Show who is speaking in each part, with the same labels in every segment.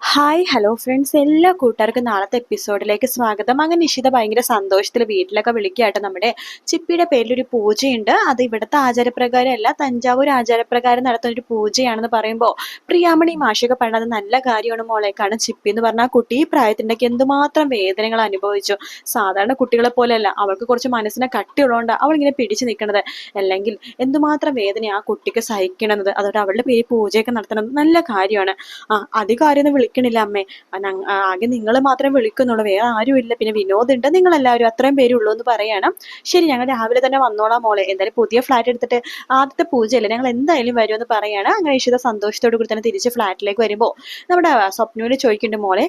Speaker 1: Hi hello friends എല്ലാ കൂട്ടുകാർക്കും നാളത്തെ എപ്പിസോഡിലേക്ക് സ്വാഗതം. അങ്ങനെ നിഷിത ഭയങ്കര സന്തോഷത്തിൽ വീട്ടിലൊക്കെ വിളിക്കുകയായിട്ട് നമ്മുടെ ചിപ്പിയുടെ പേരിലൊരു പൂജയുണ്ട്. അത് ഇവിടുത്തെ ആചാരപ്രകാരം അല്ല തഞ്ചാവൂർ ആചാരപ്രകാരം നടത്തുന്ന ഒരു പൂജയാണെന്ന് പറയുമ്പോൾ പ്രിയാമണി മാഷിക പറഞ്ഞത് നല്ല കാര്യമാണ് മോളേക്കാണ് ചിപ്പി എന്ന് പറഞ്ഞാൽ കുട്ടി ഈ പ്രായത്തിന്റെയൊക്കെ എന്തുമാത്രം വേദനകൾ അനുഭവിച്ചു. സാധാരണ കുട്ടികളെ പോലെയല്ല. അവൾക്ക് കുറച്ച് മനസ്സിനെ കട്ടിയുള്ളതുകൊണ്ട് അവൾ ഇങ്ങനെ പിടിച്ചു നിൽക്കുന്നത് അല്ലെങ്കിൽ എന്തുമാത്രം വേദന ആ കുട്ടിക്ക് സഹിക്കണത്. അതുകൊണ്ട് അവളുടെ പേര് പൂജയൊക്കെ നടത്തുന്നത് നല്ല കാര്യമാണ്. ആ അധികാരം വിളിക്കണില്ല അമ്മേ. ആകെ നിങ്ങൾ മാത്രം വിളിക്കുന്നുള്ളൂ. വേറെ ആരും ഇല്ല. പിന്നെ വിനോദ് ഉണ്ട് നിങ്ങൾ എല്ലാവരും അത്രയും പേരുള്ളൂ എന്ന് പറയണം. ശരി ഞങ്ങൾ രാവിലെ തന്നെ വന്നോളാം മോളെ. എന്തായാലും പുതിയ ഫ്ലാറ്റ് എടുത്തിട്ട് ആദ്യത്തെ പൂജയല്ലേ? ഞങ്ങൾ എന്തായാലും വരുമെന്ന് പറയാണ്. അങ്ങനെ ഇഷിത സന്തോഷത്തോടു കൂടി തന്നെ തിരിച്ച് ഫ്ലാറ്റിലേക്ക് വരുമ്പോൾ നമ്മുടെ സ്വപ്നവിനെ ചോദിക്കുന്നുണ്ട് മോളെ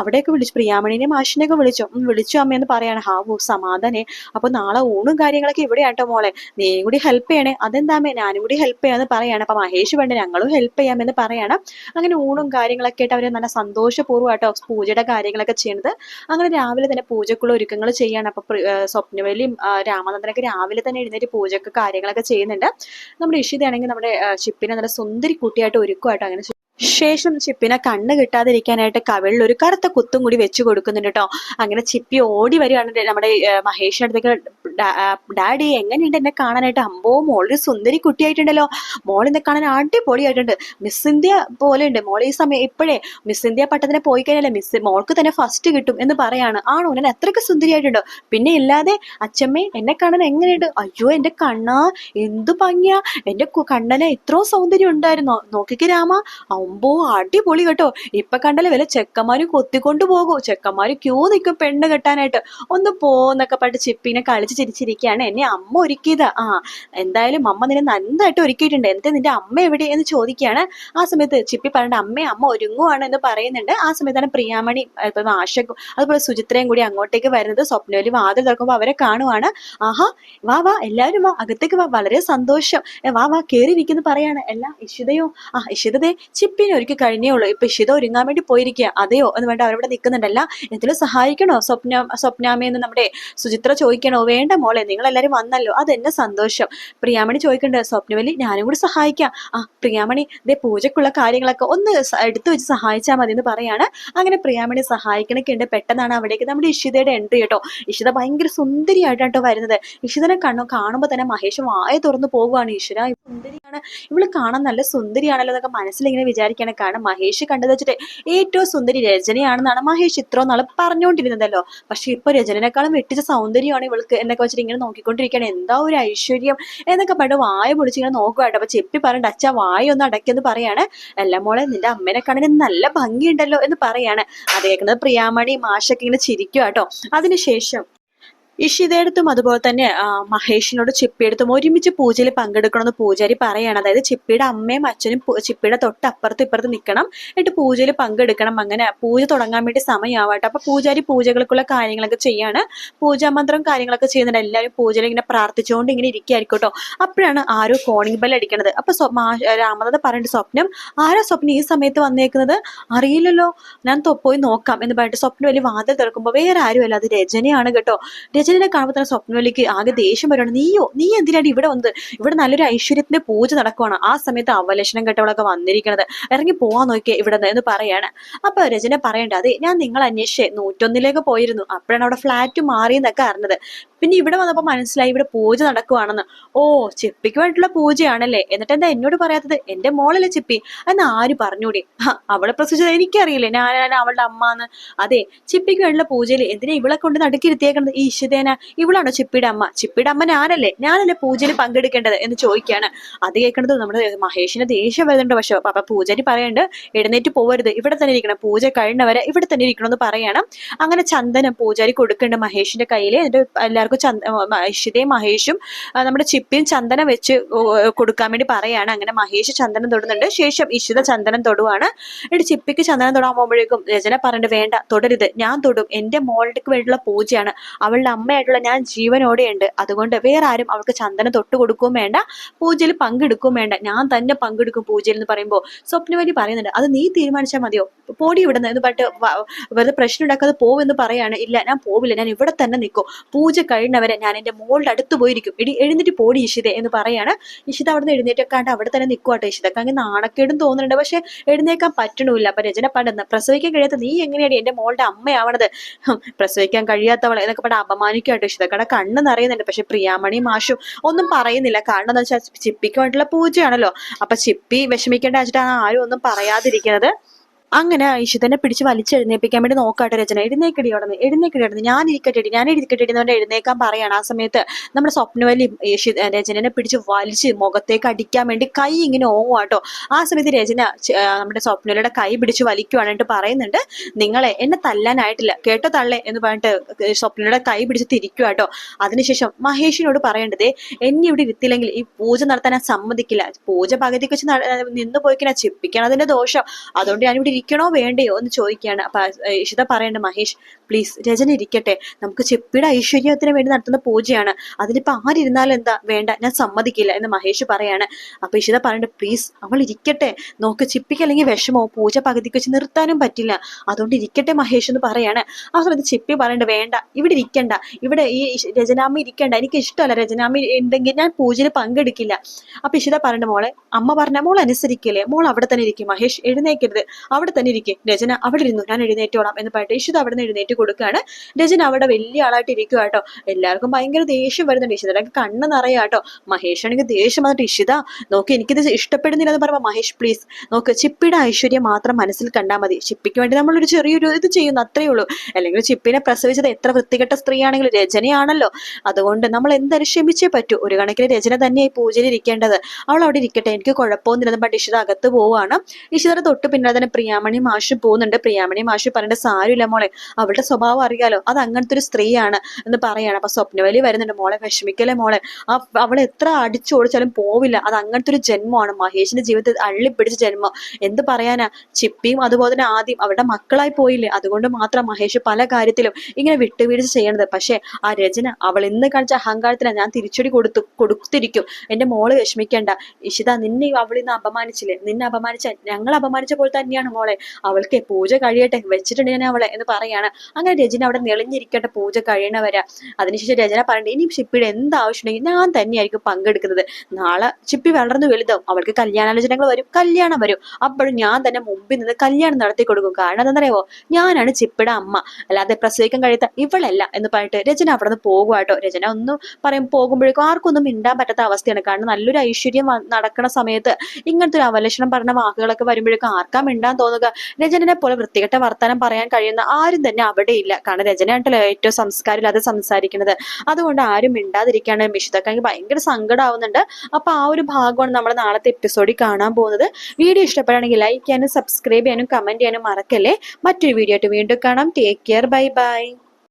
Speaker 1: അവിടെയൊക്കെ വിളിച്ചു. പ്രിയാമണിനെ മാഷിനെയൊക്കെ വിളിച്ചു. വിളിച്ചു അമ്മയെന്ന് പറയാണ്. ഹാവു സമാധാനേ. അപ്പോൾ നാളെ ഊണും കാര്യങ്ങളൊക്കെ ഇവിടെയാട്ടോ മോളെ. നീ കൂടി ഹെൽപ്പ് ചെയ്യണേ. അതെന്താമേ ഞാനും കൂടി ഹെൽപ്പ് ചെയ്യാന്ന് പറയാണ്. അപ്പൊ മഹേഷ് വേണ്ട? ഞങ്ങളും ഹെൽപ്പ് ചെയ്യാമെന്ന് പറയണം. അങ്ങനെ ഊണും കാര്യങ്ങളൊക്കെ ആയിട്ട് അവർ നല്ല സന്തോഷപൂർവമായിട്ട് പൂജയുടെ കാര്യങ്ങളൊക്കെ ചെയ്യുന്നത് അങ്ങനെ രാവിലെ തന്നെ പൂജക്കുള്ള ഒരുക്കങ്ങൾ ചെയ്യാണ്. അപ്പൊ സ്വപ്നവേലിയും രാമനന്ദനൊക്കെ രാവിലെ തന്നെ എഴുന്നേറ്റ് പൂജക്ക് കാര്യങ്ങളൊക്കെ ചെയ്യുന്നുണ്ട്. നമ്മുടെ ഇഷിതയാണെങ്കിൽ നമ്മുടെ ഷിപ്പിനെ നല്ല സുന്ദരി കുട്ടിയായിട്ട് ഒരുക്കുമായിട്ട് അങ്ങനെ ശേഷം ചിപ്പിനെ കണ്ണ് കിട്ടാതിരിക്കാനായിട്ട് കവിളിൽ ഒരു കറുത്ത കുത്തും കൂടി വെച്ചു കൊടുക്കുന്നുണ്ട് കേട്ടോ അങ്ങനെ ചിപ്പി ഓടി വരികയാണ് നമ്മുടെ മഹേഷിന്റെ അടുത്തേക്ക് "ഡാ- ആ, ഡാഡി എങ്ങനെയുണ്ട് എന്നെ കാണാനായിട്ട്? അമ്പോ മോളൊരു സുന്ദരി കുട്ടിയായിട്ടുണ്ടല്ലോ. മോൾ എന്നെ കാണാൻ അടിപൊളിയായിട്ടുണ്ട്. മിസ് ഇന്ത്യ പോലെ ഉണ്ട് മോൾ ഈ സമയം ഇപ്പോഴേ മിസ് ഇന്ത്യ പട്ടത്തിനെ പോയി കഴിഞ്ഞാലേ മിസ് മോൾക്ക് തന്നെ ഫസ്റ്റ് കിട്ടും എന്ന് പറയാണ്. ആണോ? ഞാൻ അത്രയ്ക്ക് സുന്ദരിയായിട്ടുണ്ടോ? പിന്നെ ഇല്ലാതെ അച്ഛമ്മേ എന്നെ കാണാൻ എങ്ങനെയുണ്ട്? അയ്യോ എന്റെ കണ്ണാ എന്തു ഭംഗിയാ. എന്റെ കണ്ണനെ ഇത്രയും സൗന്ദര്യം ഉണ്ടായിരുന്നോ? നോക്കിക്ക് രാമ. അമ്പോ അടിപൊളി കേട്ടോ. ഇപ്പൊ കണ്ടല്ലേ വല്ല ചെക്കന്മാര് കൊത്തിക്കൊണ്ട് പോകും. ചെക്കന്മാര് ക്യൂ നിൽക്കും പെണ്ണ് കെട്ടാനായിട്ട്. ഒന്ന് പോന്നൊക്കെ പറഞ്ഞിട്ട് ചിപ്പിനെ കളിച്ച് ചിരിച്ചിരിക്കുകയാണ് എന്നെ അമ്മ ഒരുക്കിയതാ. ആ എന്തായാലും അമ്മ നിന്നെ നന്നായിട്ട് ഒരുക്കിയിട്ടുണ്ട്. എന്താ നിന്റെ അമ്മ എവിടെ എന്ന് ചോദിക്കുകയാണ്. ആ സമയത്ത് ചിപ്പി പറഞ്ഞിട്ട് അമ്മ അമ്മ ഒരുങ്ങുവാണ് എന്ന് പറയുന്നുണ്ട്. ആ സമയത്താണ് പ്രിയാമണി ഇപ്പം ആശക്കും അതുപോലെ സുചിത്രയും കൂടി അങ്ങോട്ടേക്ക് വരുന്നത്. സ്വപ്നവലി വാതിൽ തുറക്കുമ്പോൾ അവരെ കാണുവാണ്. ആഹാ വാ വാ എല്ലാവരും വാ അകത്തേക്ക് വാ. വളരെ സന്തോഷം. വാ വാ കേറി ഇരിക്കുന്നു പറയാണ്. എല്ലാ ഇഷിതയോ? ആ ഇഷിതതേ ചിപ്പിനെ ഒരുക്കി കഴിഞ്ഞേ ഉള്ളൂ. ഇപ്പൊ ഇഷിത ഒരുങ്ങാൻ വേണ്ടി പോയിരിക്കുക അതെയോ? എന്ന് വേണ്ട അവരവിടെ നിൽക്കുന്നുണ്ടല്ല എന്തെങ്കിലും സഹായിക്കണോ സ്വപ്ന സ്വപ്നാമയെന്ന് നമ്മുടെ സുചിത്ര ചോദിക്കണോ? വേണ്ട മോളെ നിങ്ങൾ എല്ലാരും വന്നല്ലോ. അതെന്നെ സന്തോഷം. പ്രിയാമണി ചോദിക്കണ്ട് സ്വപ്നവലി ഞാനും കൂടി സഹായിക്കാം. ആ പ്രിയാമണി ഇതേ പൂജക്കുള്ള കാര്യങ്ങളൊക്കെ ഒന്ന് എടുത്തു വെച്ച് സഹായിച്ചാൽ മതി എന്ന് പറയാണ്. അങ്ങനെ പ്രിയാമണി സഹായിക്കണൊക്കെ ഉണ്ട് പെട്ടെന്നാണ് അവിടേക്ക് നമ്മുടെ ഇഷിതയുടെ എൻട്രി കേട്ടോ. ഇഷിത ഭയങ്കര സുന്ദരിയായിട്ടാണ് കേട്ടോ വരുന്നത്. ഇഷിതനെ കണ്ണു കാണുമ്പോൾ തന്നെ മഹേഷ് വായ തുറന്നു പോകുവാണ് ഈശ്വര സുന്ദരിയാണ്. ഇവൾ കാണാൻ നല്ല സുന്ദരിയാണല്ലോ എന്നൊക്കെ മനസ്സിലിങ്ങനെ വിചാരിക്കണം കാരണം മഹേഷ് കണ്ടത് വെച്ചിട്ട് ഏറ്റവും സുന്ദരി രചനയാണെന്നാണ് മഹേഷ് ഇത്രയും നാൾ പറഞ്ഞുകൊണ്ടിരുന്നതല്ലോ പക്ഷെ ഇപ്പൊ രചനയെക്കാളും വെട്ടിച്ച സൗന്ദര്യമാണ് ഇവൾക്ക് എന്നൊക്കെ വെച്ചിട്ട് ഇങ്ങനെ നോക്കിക്കൊണ്ടിരിക്കുകയാണ്. എന്താ ഒരു ഐശ്വര്യം? എന്നൊക്കെ പറഞ്ഞിട്ട് വായ പൊളിച്ചിങ്ങനെ നോക്കുവാട്ടോ അപ്പൊ ചെപ്പി പറഞ്ഞിട്ട് അച്ഛാ വായ ഒന്ന് അടയ്ക്കെന്ന് പറയാണ്. അല്ല മോളെ നിന്റെ അമ്മേനെ കാണാൻ നല്ല ഭംഗിയുണ്ടല്ലോ എന്ന് പറയാണ്. അത് കേൾക്കുന്നത് പ്രിയാമണി മാഷൊക്കെ ഇങ്ങനെ ചിരിക്കുക കേട്ടോ. അതിനുശേഷം ഇഷിതയെടുത്തും അതുപോലെ തന്നെ മഹേഷിനോട് ചിപ്പിയെടുത്തും ഒരുമിച്ച് പൂജയിൽ പങ്കെടുക്കണമെന്ന് പൂജാരി പറയാണ്. അതായത് ചിപ്പിയുടെ അമ്മയും അച്ഛനും ചിപ്പിയുടെ തൊട്ടപ്പുറത്തും ഇപ്പുറത്ത് നിൽക്കണം എന്നിട്ട് പൂജയിൽ പങ്കെടുക്കണം. അങ്ങനെ പൂജ തുടങ്ങാൻ വേണ്ടി സമയമാവട്ടെ. അപ്പൊ പൂജാരി പൂജകൾക്കുള്ള കാര്യങ്ങളൊക്കെ ചെയ്യാണ്. പൂജാമന്ത്രം കാര്യങ്ങളൊക്കെ ചെയ്യുന്നുണ്ട്. എല്ലാവരും പൂജയിൽ ഇങ്ങനെ പ്രാർത്ഥിച്ചുകൊണ്ട് ഇങ്ങനെ ഇരിക്കുകയായിരിക്കും കേട്ടോ അപ്പോഴാണ് ആരോ കോണിംഗ് ബെൽ അടിക്കണത്. അപ്പൊ സ്വ- പറയേണ്ട സ്വപ്നം ആരാ സ്വപ്നം ഈ സമയത്ത് വന്നേക്കുന്നത്? അറിയില്ലല്ലോ. ഞാൻ പോയി നോക്കാം. എന്ന് പറഞ്ഞിട്ട് സ്വപ്നം വലിയ വാതിൽ തുറക്കുമ്പോൾ വേറെ ആരുമല്ല. അത് രചനയാണ് കേട്ടോ. രചനനെ കാണുമ്പോൾ തന്നെ ആകെ ദേഷ്യം വരുവാണ് നീയോ നീ എന്തിനാണ് ഇവിടെ വന്നത്? ഇവിടെ നല്ലൊരു ഐശ്വര്യത്തിന്റെ പൂജ നടക്കുവാണ്. ആ സമയത്ത് അവലക്ഷണം കെട്ടവളൊക്കെ വന്നിരിക്കണത്. ഇറങ്ങി പോവാൻ നോക്കിയേ ഇവിടെ എന്ന് പറയാണ്. അപ്പൊ രചന പറയണ്ട അതെ ഞാൻ നിങ്ങൾ അന്വേഷിച്ചേ. നൂറ്റൊന്നിലേക്ക് പോയിരുന്നു. അപ്പോഴാണ് അവിടെ ഫ്ലാറ്റ് മാറിയെന്നൊക്കെ അറിഞ്ഞത്. പിന്നെ ഇവിടെ വന്നപ്പോൾ മനസ്സിലായി ഇവിടെ പൂജ നടക്കുവാണെന്ന്. ഓ ചിപ്പിക്ക് വേണ്ടിയിട്ടുള്ള പൂജയാണല്ലേ. എന്നിട്ട് എന്താ എന്നോട് പറയാത്തത്? എന്റെ മോളല്ലേ ചിപ്പി. എന്ന് ആര് പറഞ്ഞൂടി? അവളെ പ്രസവിച്ചത് എനിക്കറിയില്ലേ. ഞാനാണ് അവളുടെ അമ്മ എന്ന് അതെ ചിപ്പിക്ക് വേണ്ടിയുള്ള പൂജയിൽ എന്തിനാ ഇവളെ കൊണ്ട് നടുക്കിരുത്തിയേക്കുന്നത് ഈ ഇഷിതേന ഇവളാണോ ചിപ്പിയുടെ അമ്മ? ചിപ്പിയുടെ അമ്മ ഞാനല്ലേ. ഞാനല്ലേ പൂജയിൽ പങ്കെടുക്കേണ്ടത് എന്ന് ചോദിക്കുകയാണ് അത് കേൾക്കുന്നത് നമ്മുടെ മഹേഷിന് ദേഷ്യം വരുന്നുണ്ട് പക്ഷെ. അപ്പൊ പൂജാരി പറയണ്ട് എഴുന്നേറ്റ് പോവരുത്. ഇവിടെ തന്നെ ഇരിക്കണം. പൂജ കഴിഞ്ഞവരെ ഇവിടെ തന്നെ ഇരിക്കണം എന്ന് പറയണം. അങ്ങനെ ചന്ദനം പൂജാരി കൊടുക്കേണ്ട മഹേഷിന്റെ കയ്യിൽ എന്നിട്ട് എല്ലാവർക്കും ചന്ദ ഐശ്വര്യയും മഹേഷും നമ്മുടെ ചിപ്പിയും ചന്ദനം വെച്ച് കൊടുക്കാൻ വേണ്ടി പറയാണ്. അങ്ങനെ മഹേഷ് ചന്ദനം തൊടുന്നുണ്ട്. ശേഷം ഇഷിത ചന്ദനം തൊടുവാണ്. എന്നിട്ട് ചിപ്പിക്ക് ചന്ദനം തൊടാൻ പോകുമ്പോഴേക്കും രചന പറഞ്ഞിട്ട് വേണ്ട തൊടരുത്. ഞാൻ തൊടും. എന്റെ മോളുടെ വേണ്ടിയുള്ള പൂജയാണ്. അവളുടെ അമ്മയായിട്ടുള്ള ഞാൻ ജീവനോടെ ഉണ്ട് അതുകൊണ്ട് വേറെ ആരും അവൾക്ക് ചന്ദനം തൊട്ട് കൊടുക്കുകയും വേണ്ട പൂജയിൽ പങ്കെടുക്കുകയും വേണ്ട. ഞാൻ തന്നെ പങ്കെടുക്കും പൂജയിൽ എന്ന് പറയുമ്പോൾ. സ്വപ്നവലി പറയുന്നുണ്ട് അത് നീ തീരുമാനിച്ചാൽ മതിയോ? പോടി ഇവിടുന്ന്. എന്ന് പറഞ്ഞിട്ട് വെറുതെ പ്രശ്നം ഉണ്ടാക്കാതെ പോവെന്ന് പറയാണ്. ഇല്ല ഞാൻ പോവില്ല. ഞാൻ ഇവിടെ തന്നെ നിൽക്കും. പൂജ കഴിയുന്നവരെ ഞാൻ എന്റെ മോളുടെ അടുത്ത് പോയിരിക്കും. ഇടി എഴുന്നേറ്റ് പോടി ഇഷിത എന്ന് പറയാണ്. ഇഷിത അവിടെ നിന്ന് എഴുന്നേറ്റൊക്കാണ്ട് അവിടെ തന്നെ നിൽക്കുവാട്ടോ ഇഷിതക്ക് അങ്ങ് നാണക്കേടും തോന്നുന്നുണ്ട്. പക്ഷെ എഴുന്നേക്കാൻ പറ്റണില്ല അപ്പം രചന പണ്ടെന്ന് പ്രസവിക്കാൻ കഴിയാത്ത നീ എങ്ങനെയാണ് എന്റെ മോളുടെ അമ്മയാവണത്? പ്രസവിക്കാൻ കഴിയാത്തവൾ എന്നൊക്കെ പറഞ്ഞാൽ അപമാനിക്കുവാട്ടോ ഇഷിതക്കടെ കണ്ണ് നിറയുന്നുണ്ട്. പക്ഷെ പ്രിയാമണി മാഷും ഒന്നും പറയുന്നില്ല. കാരണം എന്താ വെച്ചാൽ ചിപ്പിക്ക് വേണ്ടിയുള്ള പൂജയാണല്ലോ. അപ്പൊ ചിപ്പി വിഷമിക്കേണ്ട വെച്ചിട്ടാണ് ആരും ഒന്നും പറയാതിരിക്കുന്നത്. അങ്ങനെ ഇഷിതനെ പിടിച്ച് വലിച്ചെഴുന്നേപ്പിക്കാൻ വേണ്ടി നോക്കാട്ടെ രചന. എഴുന്നേക്കടി അവിടെ എഴുന്നേക്കടി അവിടെ ഞാൻ ഇരിക്കട്ടെടി. ഞാൻ ഇരിക്കട്ടെടി എന്ന് എഴുന്നേക്കാൻ പറയാണ്. ആ സമയത്ത് നമ്മുടെ സ്വപ്നവലി രചനനെ പിടിച്ച് വലിച്ച് മുഖത്തേക്ക് അടിക്കാൻ വേണ്ടി കൈ ഇങ്ങനെ ഓങ്ങുവാട്ടോ ആ സമയത്ത് രചന നമ്മുടെ സ്വപ്നവലിയുടെ കൈ പിടിച്ച് വലിക്കുവാണെന്ന് പറയുന്നുണ്ട് നിങ്ങളെ എന്നെ തല്ലാനായിട്ടില്ല. കേട്ടോ തള്ളേ എന്ന് പറഞ്ഞിട്ട് സ്വപ്നയുടെ കൈ പിടിച്ച് തിരിക്കുവാട്ടോ. അതിനുശേഷം മഹേഷിനോട് പറയേണ്ടത് എന്നെ ഇവിടെ ഇരുത്തില്ലെങ്കിൽ ഈ പൂജ നടത്താൻ സമ്മതിക്കില്ല. പൂജ പകുതിക്ക് വെച്ച് നിന്ന് പോയിക്കാൻ ചിപ്പിക്കണം അതിന്റെ ദോഷം. അതുകൊണ്ട് ഞാൻ ഇവിടെ ഇരിക്കണോ വേണ്ടയോ എന്ന് ചോദിക്കുകയാണ്. അപ്പൊ ഇഷിത പറയേണ്ട മഹേഷ് പ്ലീസ് രചന ഇരിക്കട്ടെ. നമുക്ക് ചെപ്പിയുടെ ഐശ്വര്യത്തിന് വേണ്ടി നടത്തുന്ന പൂജയാണ്. അതിലിപ്പോ ആരിരുന്നാലും എന്താ വേണ്ട ഞാൻ സമ്മതിക്കില്ല എന്ന് മഹേഷ് പറയാണ്. അപ്പൊ ഇഷിത പറയേണ്ട പ്ലീസ് അവൾ ഇരിക്കട്ടെ. നോക്ക് ചിപ്പിക്ക് അല്ലെങ്കിൽ വിഷമോ പൂജ പകുതിക്ക് വെച്ച് നിർത്താനും പറ്റില്ല. അതുകൊണ്ട് ഇരിക്കട്ടെ മഹേഷ് എന്ന് പറയാണ്. ആ സമയത്ത് ചിപ്പി പറയേണ്ട വേണ്ട ഇവിടെ ഇരിക്കണ്ട. ഇവിടെ ഈ രചനാമ്മ ഇരിക്കണ്ട. എനിക്ക് ഇഷ്ടമല്ല രചനാമ്മ ഉണ്ടെങ്കിൽ ഞാൻ പൂജയിൽ പങ്കെടുക്കില്ല. അപ്പൊ ഇഷിത പറയേണ്ട മോളെ അമ്മ പറഞ്ഞ മോൾ അനുസരിക്കില്ലേ? മോൾ അവിടെ തന്നെ ഇരിക്കും. മഹേഷ് എഴുന്നേക്കരുത്. അവിടെ തന്നെ ഇരിക്കും. രചന അവിടെ ഇരുന്നു. ഞാൻ എഴുന്നേറ്റോളാം എന്ന് പറഞ്ഞിട്ട് ഇഷിത അവിടെ നിന്ന് എഴുന്നേറ്റ് കൊടുക്കുകയാണ്. രചന അവിടെ വലിയ ആളായിട്ട് ഇരിക്കുക കേട്ടോ. എല്ലാവർക്കും ഭയങ്കര ദേഷ്യം വരുന്നുണ്ട് ഇഷിതയുടെ കണ്ണ് നിറയാട്ടോ മഹേഷ് ആണെങ്കിൽ ദേഷ്യം വന്നിട്ട് ഇഷിത നോക്കി എനിക്കിത് ഇഷ്ടപ്പെടുന്നില്ല എന്ന് പറയുമ്പോൾ മഹേഷ് പ്ലീസ് നോക്ക് ചിപ്പിയുടെ ഐശ്വര്യം മാത്രം മനസ്സിൽ കണ്ടാൽ മതി. ചിപ്പിക്ക് വേണ്ടി നമ്മളൊരു ചെറിയൊരു ഇത് ചെയ്യുന്നു അത്രേ ഉള്ളൂ. അല്ലെങ്കിൽ ചിപ്പിനെ പ്രസവിച്ചത് എത്ര വൃത്തികെട്ട സ്ത്രീയാണെങ്കിലും രചനയാണല്ലോ. അതുകൊണ്ട് നമ്മൾ എന്തായാലും ക്ഷമിച്ചേ പറ്റൂ? ഒരു കണക്കിന് രചന തന്നെയായി പൂജയിൽ ഇരിക്കേണ്ടത്. അവൾ അവിടെ ഇരിക്കട്ടെ എനിക്ക് കുഴപ്പമൊന്നുമില്ലെന്ന് പറഞ്ഞിട്ട് ഇഷിത അകത്ത് പോവുകയാണ്. ഇഷിതയുടെ തൊട്ട് പിന്നാലെ തന്നെ പ്രിയാമണി മാഷ് പോകുന്നുണ്ട്. പ്രിയാമണി മാഷ് പറഞ്ഞിട്ട് സാരമില്ല മോളെ. അവളുടെ സ്വഭാവം അറിയാലോ. അത് അങ്ങനത്തെ ഒരു സ്ത്രീയാണ് എന്ന് പറയാണ്. അപ്പൊ സ്വപ്നവലി വരുന്നുണ്ട്. മോളെ വിഷമിക്കല്ലേ മോളെ? ആ അവളെ എത്ര അടിച്ചു ഓടിച്ചാലും പോവില്ല. അത് അങ്ങനത്തെ ഒരു ജന്മമാണ്. മഹേഷിന്റെ ജീവിതത്തിൽ അള്ളിപ്പിടിച്ച ജന്മം. എന്ത് പറയാനാ? ചിപ്പിയും അതുപോലെ തന്നെ ആദ്യം അവരുടെ മക്കളായി പോയില്ലേ. അതുകൊണ്ട് മാത്രം മഹേഷ് പല കാര്യത്തിലും ഇങ്ങനെ വിട്ടുവീഴ്ച ചെയ്യണത്. പക്ഷേ ആ രചന അവൾ ഇന്ന് കാണിച്ച അഹങ്കാരത്തിന് ഞാൻ തിരിച്ചടി കൊടുത്തു കൊടുത്തിരിക്കും. എന്റെ മോൾ വിഷമിക്കണ്ട. ഇഷിത നിന്നെ അവൾ ഇന്ന് അപമാനിച്ചില്ലേ? നിന്നെ അപമാനിച്ച ഞങ്ങൾ അപമാനിച്ച പോലെ തന്നെയാണ് മോളെ. അവൾക്ക് പൂജ കഴിയട്ടെ വെച്ചിട്ടുണ്ട് ഞാൻ അവളെ എന്ന് പറയാണ്. അങ്ങനെ രചന അവിടെ നെളിഞ്ഞിരിക്കട്ടെ പൂജ കഴിയണവരാ അതിനുശേഷം രചന പറയണ്ട ഇനി ഷിപ്പിയുടെ എന്ത് ആവശ്യമുണ്ടെങ്കിൽ ഞാൻ തന്നെയായിരിക്കും പങ്കെടുക്കുന്നത്. നാളെ ഷിപ്പി വളർന്നു വലുതാവും അവൾക്ക് കല്യാണാലോചനകൾ വരും കല്യാണം വരും. അപ്പോഴും ഞാൻ തന്നെ മുമ്പിൽ നിന്ന് കല്യാണം നടത്തി കൊടുക്കും. കാരണം എന്താണെന്നറിയാവോ? ഞാനാണ് ചിപ്പിയുടെ അമ്മ. അല്ലാതെ പ്രസവിക്കാൻ കഴിയാത്ത ഇവളല്ല എന്ന് പറഞ്ഞിട്ട് രചന അവിടെ നിന്ന് പോകുവാട്ടോ രചന ഒന്നും പറയും പോകുമ്പോഴേക്കും ആർക്കൊന്നും മിണ്ടാൻ പറ്റാത്ത അവസ്ഥയാണ്. കാരണം നല്ലൊരു ഐശ്വര്യം നടക്കുന്ന സമയത്ത് ഇങ്ങനത്തെ ഒരു അവലക്ഷണം പറഞ്ഞ വാക്കുകളൊക്കെ വരുമ്പോഴേക്കും ആർക്കാ മിണ്ടാൻ തോന്നുക രചനനെ പോലെ വൃത്തികെട്ട വർത്തമാനം പറയാൻ കഴിയുന്ന ആരും തന്നെ അവിടെ ഇല്ല. കാരണം രചനയായിട്ടല്ലോ ഏറ്റവും സംസ്കാരമില്ലാതെ സംസാരിക്കുന്നത്. അതുകൊണ്ട് ആരും മിണ്ടാതിരിക്കാണ്. മിഷിതക്കാണെങ്കിൽ ഭയങ്കര സങ്കടമാവുന്നുണ്ട് അപ്പൊ ആ ഒരു ഭാഗമാണ് നമ്മൾ നാളത്തെ എപ്പിസോഡിൽ കാണാൻ പോകുന്നത്. വീഡിയോ ഇഷ്ടപ്പെടുകയാണെങ്കിൽ ലൈക്ക് ചെയ്യാനും സബ്സ്ക്രൈബ് ചെയ്യാനും കമന്റ് ചെയ്യാനും മറക്കല്ലേ. മറ്റൊരു വീഡിയോ ആയിട്ട് വീണ്ടും കാണാം. Take care bye bye